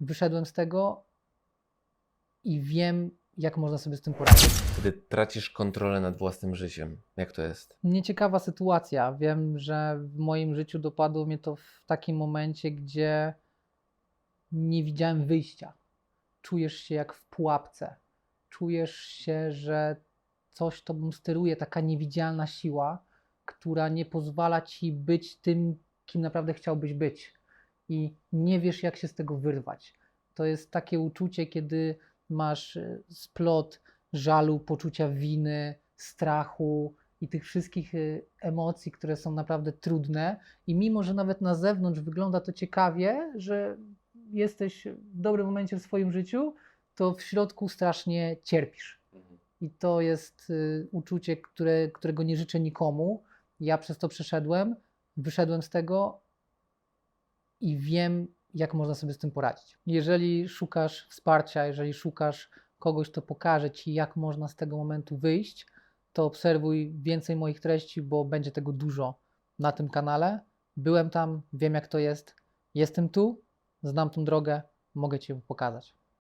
wyszedłem z tego i wiem, jak można sobie z tym poradzić. Kiedy tracisz kontrolę nad własnym życiem. Jak to jest? Nieciekawa sytuacja. Wiem, że w moim życiu dopadło mnie to w takim momencie, gdzie nie widziałem wyjścia. Czujesz się jak w pułapce. Czujesz się, że coś tobą steruje, taka niewidzialna siła, która nie pozwala ci być tym, kim naprawdę chciałbyś być. I nie wiesz, jak się z tego wyrwać. To jest takie uczucie, kiedy masz e, splot żalu, poczucia winy, strachu i tych wszystkich y, emocji, które są naprawdę trudne. I mimo, że nawet na zewnątrz wygląda to ciekawie, że jesteś w dobrym momencie w swoim życiu, to w środku strasznie cierpisz. I to jest y, uczucie, które, którego nie życzę nikomu. Ja przez to przeszedłem, wyszedłem z tego i wiem, jak można sobie z tym poradzić. Jeżeli szukasz wsparcia, jeżeli szukasz kogoś, kto pokaże ci, jak można z tego momentu wyjść, to obserwuj więcej moich treści, bo będzie tego dużo na tym kanale. Byłem tam, wiem jak to jest, jestem tu, znam tą drogę, mogę ci ją pokazać.